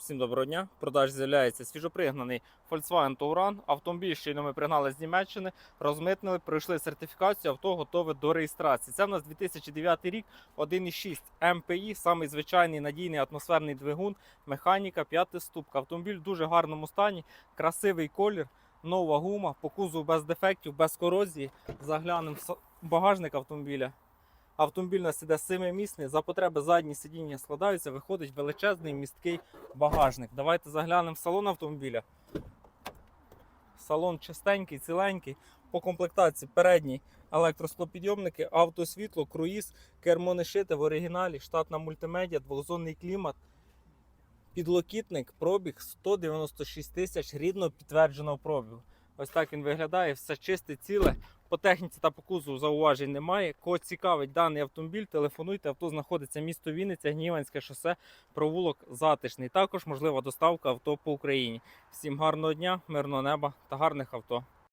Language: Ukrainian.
Всім доброго дня. В продажі з'являється свіжопригнаний Volkswagen Touran. Автомобіль щойно ми пригнали з Німеччини, розмитнили, пройшли сертифікацію, авто готове до реєстрації. Це в нас 2009 рік, 1,6 МПІ, самий звичайний надійний атмосферний двигун, механіка, п'ятиступка. Автомобіль в дуже гарному стані, красивий колір, нова гума, по кузову без дефектів, без корозії. Заглянемо в багажник автомобіля. Автомобіль у нас іде семимісний, за потреби задні сидіння складаються, виходить величезний місткий багажник. Давайте заглянемо в салон автомобіля. Салон чистенький, ціленький. По комплектації передній електросклопідйомники, автосвітло, круїз, кермо в оригіналі, штатна мультимедіа, двохзонний клімат, підлокітник, пробіг 196 тисяч рідно підтвердженого пробігу. Ось так він виглядає, все чисте, ціле. По техніці та по кузову зауважень немає. Кого цікавить даний автомобіль, телефонуйте. Авто знаходиться місто Вінниця, Гніванське шосе, провулок затишний. Також можлива доставка авто по Україні. Всім гарного дня, мирного неба та гарних авто.